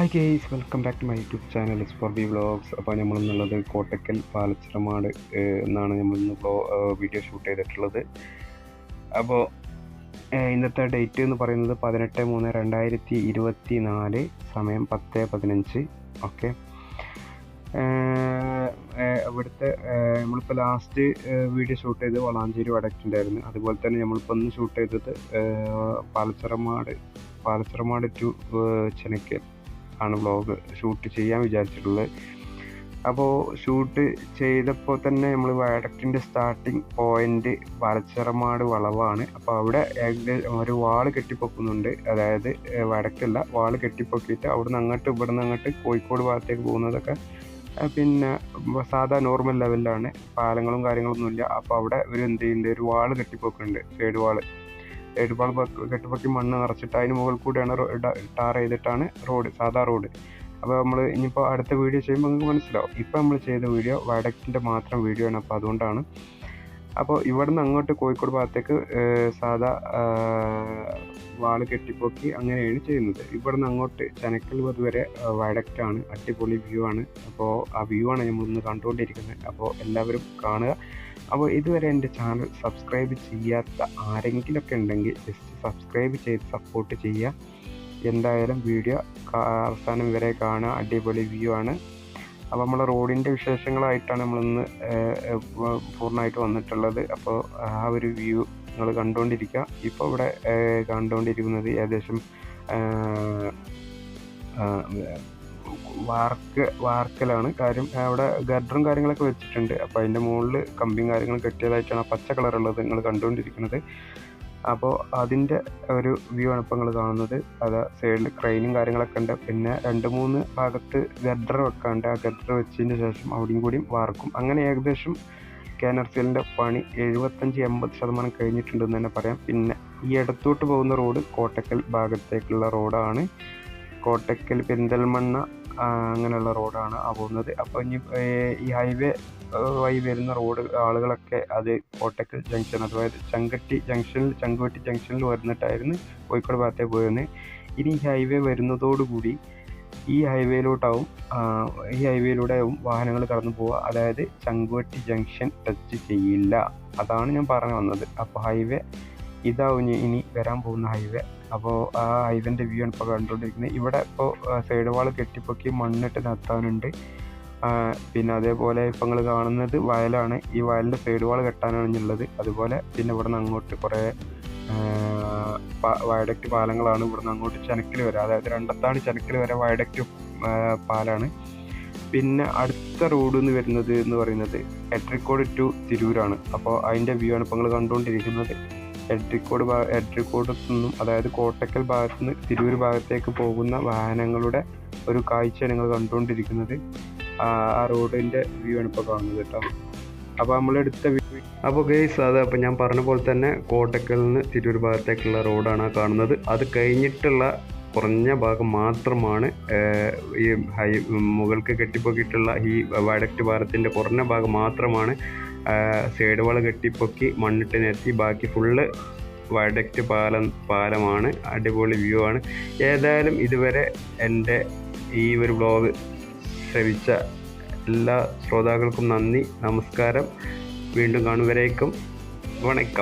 Hi guys welcome back to my YouTube channel expo for B vlogs അപ്പോൾ നമ്മൾ ഇന്നുള്ളത് കോട്ടക്കൽ പാലച്ചിറമാട് എന്നാണ് നമ്മളിന്ന് ബ്ലോ വീഡിയോ ഷൂട്ട് ചെയ്തിട്ടുള്ളത്. അപ്പോൾ ഇന്നത്തെ ഡേറ്റ് എന്ന് പറയുന്നത് പതിനെട്ട് മൂന്ന് രണ്ടായിരത്തി ഇരുപത്തി നാല് സമയം പത്ത് പതിനഞ്ച് ഓക്കെ ഇവിടുത്തെ നമ്മളിപ്പോൾ ലാസ്റ്റ് വീഡിയോ ഷൂട്ട് ചെയ്ത് വളാഞ്ചേരി വടക്കുണ്ടായിരുന്നു. അതുപോലെ തന്നെ നമ്മളിപ്പോൾ ഒന്ന് ഷൂട്ട് ചെയ്തത് പാലച്ചിറമാട് പാലച്ചിറമാട് ടു ചെനക്കൽ ആണ് വ്ളോഗ് ഷൂട്ട് ചെയ്യാൻ വിചാരിച്ചിട്ടുള്ളത്. അപ്പോൾ ഷൂട്ട് ചെയ്തപ്പോൾ തന്നെ നമ്മൾ വയഡക്റ്റിന്റെ സ്റ്റാർട്ടിങ് പോയിന്റ് പാലച്ചിറമാട് വളവാണ്. അപ്പോൾ അവിടെ ഏകദേശം ഒരു വാൾ കെട്ടിപ്പൊക്കുന്നുണ്ട്. അതായത് വടക്കല്ല വാൾ കെട്ടിപ്പൊക്കിയിട്ട് അവിടുന്ന് അങ്ങോട്ട് ഇവിടുന്ന് അങ്ങോട്ട് കോഴിക്കോട് ഭാഗത്തേക്ക് പോകുന്നതൊക്കെ പിന്നെ സാധാ നോർമൽ ലെവലിലാണ് പാലങ്ങളും കാര്യങ്ങളൊന്നുമില്ല. അപ്പോൾ അവിടെ ഒരു എന്ത് ചെയ്യുന്നുണ്ട്? ഒരു വാൾ കെട്ടിപ്പൊക്കുന്നുണ്ട്. സൈഡ് വാൾ സൈഡ് കെട്ടുപൊക്കി മണ്ണ് നിറച്ചിട്ട് അതിന് മുകളിൽ കൂടെയാണ് ടാർ ചെയ്തിട്ടാണ് റോഡ് സാധാ റോഡ്. അപ്പോൾ നമ്മൾ ഇനിയിപ്പോൾ അടുത്ത വീഡിയോ ചെയ്യുമ്പോൾ നിങ്ങൾക്ക് മനസ്സിലാവും. ഇപ്പോൾ നമ്മൾ ചെയ്ത വീഡിയോ വടക്കിന്റെ മാത്രം വീഡിയോ ആണ്. അപ്പോൾ അതുകൊണ്ടാണ് അപ്പോൾ ഇവിടുന്ന് അങ്ങോട്ട് കോഴിക്കോട് ഭാഗത്തേക്ക് സാധാ വാൾ കെട്ടിപ്പൊക്കി അങ്ങനെയാണ് ചെയ്യുന്നത്. ഇവിടുന്ന് അങ്ങോട്ട് ചനക്കൽ വരെ വടക്കാണ് അടിപൊളി വ്യൂ ആണ്. അപ്പോൾ ആ വ്യൂ ആണ് നമ്മളിന്ന് കണ്ടുകൊണ്ടിരിക്കുന്നത്. അപ്പോൾ എല്ലാവരും കാണുക. അപ്പോൾ ഇതുവരെ എന്റെ ചാനൽ സബ്സ്ക്രൈബ് ചെയ്യാത്ത ആരെങ്കിലുമൊക്കെ ഉണ്ടെങ്കിൽ ജസ്റ്റ് സബ്സ്ക്രൈബ് ചെയ്ത് സപ്പോർട്ട് ചെയ്യുക. എന്തായാലും വീഡിയോ അവസാനം വരെ കാണുക. അടിപൊളി വ്യൂ ആണ്. അപ്പോൾ നമ്മളെ റോഡിന്റെ വിശേഷങ്ങളായിട്ടാണ് നമ്മളിന്ന് പൂർണമായിട്ട് വന്നിട്ടുള്ളത്. അപ്പോൾ ആ ഒരു വ്യൂ നിങ്ങൾ കണ്ടുകൊണ്ടിരിക്കുക ഇപ്പോൾ ഇവിടെ കണ്ടുകൊണ്ടിരിക്കുന്നത് ഏകദേശം വാർക്ക് വാർക്കലാണ്. കാര്യം അവിടെ ഗഡറും കാര്യങ്ങളൊക്കെ വെച്ചിട്ടുണ്ട്. അപ്പോൾ അതിന്റെ മുകളിൽ കമ്പിയും കാര്യങ്ങളും കെട്ടിയതായിട്ടാണ് പച്ച കളറുള്ളത് നിങ്ങൾ കണ്ടുകൊണ്ടിരിക്കുന്നത് അപ്പോൾ അതിന്റെ ഒരു വ്യൂ ആണ് ഇപ്പോൾ നിങ്ങൾ കാണുന്നത്. അത് സൈഡിൽ ക്രെയിനും കാര്യങ്ങളൊക്കെ ഉണ്ട്. പിന്നെ രണ്ട് മൂന്ന് ഭാഗത്ത് ഗഡർ വെക്കാണ്ട് ആ ഗഡർ വെച്ചതിന് ശേഷം അവിടെയും കൂടിയും വാർക്കും. അങ്ങനെ ഏകദേശം കാനർസിലിന്റെ പണി എഴുപത്തഞ്ച് എൺപത് ശതമാനം കഴിഞ്ഞിട്ടുണ്ടെന്ന് തന്നെ പറയാം. പിന്നെ ഈ ഇടത്തോട്ട് പോകുന്ന റോഡ് കോട്ടക്കൽ ഭാഗത്തേക്കുള്ള റോഡാണ് കോട്ടക്കൽ പെരിന്തൽമണ്ണ അങ്ങനെയുള്ള റോഡാണ് ആ പോകുന്നത്. അപ്പോൾ ഇനി ഈ ഹൈവേ വഴി വരുന്ന റോഡ് ആളുകളൊക്കെ അത് കോട്ടക്കൽ ജംഗ്ഷൻ അതായത് ചങ്കട്ടി ജംഗ്ഷനിൽ ചങ്കുവെട്ടി ജംഗ്ഷനിൽ വരുന്നിട്ടായിരുന്നു കോഴിക്കോട് ഭാഗത്തേക്ക് പോയിരുന്നത്. ഇനി ഈ ഹൈവേ വരുന്നതോടുകൂടി ഈ ഹൈവേയിലോട്ടാവും ഈ ഹൈവേയിലൂടെ ആവും വാഹനങ്ങൾ കടന്നു പോവുക. അതായത് ചങ്കുവെട്ടി ജംഗ്ഷൻ ടച്ച് ചെയ്യില്ല. അതാണ് ഞാൻ പറഞ്ഞു വന്നത്. അപ്പോൾ ഹൈവേ ഇതാവും ഇനി വരാൻ പോകുന്ന ഹൈവേ അപ്പോൾ ആ ഹൈവേന്റെ വ്യൂ ആണ് ഇപ്പോൾ കണ്ടുകൊണ്ടിരിക്കുന്നത്. ഇവിടെ ഇപ്പോൾ സൈഡ് വാൾ കെട്ടിപ്പൊക്കി മണ്ണിട്ട് നിർത്താനുണ്ട് പിന്നെ അതേപോലെ ഇപ്പം നിങ്ങൾ കാണുന്നത് വയലാണ്. ഈ വയലിന്റെ സൈഡ് വാൾ കെട്ടാനാണ് ഉള്ളത്. അതുപോലെ പിന്നെ ഇവിടെ നിന്ന് അങ്ങോട്ട് കുറേ വയഡക്റ്റ് പാലങ്ങളാണ് ഇവിടെ നിന്ന് അങ്ങോട്ട് ചനക്കിൽ വരെ. അതായത് രണ്ടത്താണ് ചനക്കിൽ വരെ വയഡക്റ്റ് പാലാണ്. പിന്നെ അടുത്ത റോഡ് എന്ന് വരുന്നത് എന്ന് പറയുന്നത് എട്രിക്കോട് ടു തിരൂരാണ്. അപ്പോൾ അതിന്റെ വ്യൂ ആണ് ഇപ്പോൾ നിങ്ങൾ കണ്ടുകൊണ്ടിരിക്കുന്നത്. എട്രിക്കോട് ഭാ എട്രിക്കോട് നിന്നും അതായത് കോട്ടക്കൽ ഭാഗത്ത് നിന്ന് തിരൂർ ഭാഗത്തേക്ക് പോകുന്ന വാഹനങ്ങളുടെ ഒരു കാഴ്ച നിങ്ങൾ കണ്ടുകൊണ്ടിരിക്കുന്നത്. ആ റോഡിന്റെ വ്യൂ ആണ് ഇപ്പോൾ കാണുന്നത് കേട്ടോ. അപ്പോൾ നമ്മളെടുത്ത അപ്പോൾ ഗെയ്സ് അത് അപ്പോൾ ഞാൻ പറഞ്ഞ പോലെ തന്നെ കോട്ടക്കൽ നിന്ന് തിരൂർ ഭാഗത്തേക്കുള്ള റോഡാണ് കാണുന്നത്. അത് കഴിഞ്ഞിട്ടുള്ള കുറഞ്ഞ ഭാഗം മാത്രമാണ് ഈ ഹൈ മുകൾക്ക് കെട്ടിപ്പൊക്കിയിട്ടുള്ള ഈ വടക്ക് ഭാരത്തിന്റെ കുറഞ്ഞ ഭാഗം മാത്രമാണ് സൈഡ് വാൾ കെട്ടിപ്പൊക്കി മണ്ണിട്ട് നിരത്തി ബാക്കി ഫുള്ള് വടക്ക് പാലം പാലമാണ് അടിപൊളി വ്യൂ ആണ്. ഏതായാലും ഇതുവരെ എന്റെ ഈ ഒരു ബ്ലോഗ് ശ്രവിച്ച എല്ലാ ശ്രോതാക്കൾക്കും നന്ദി നമസ്കാരം. വീണ്ടും കാണുവരേക്കും വണക്കം.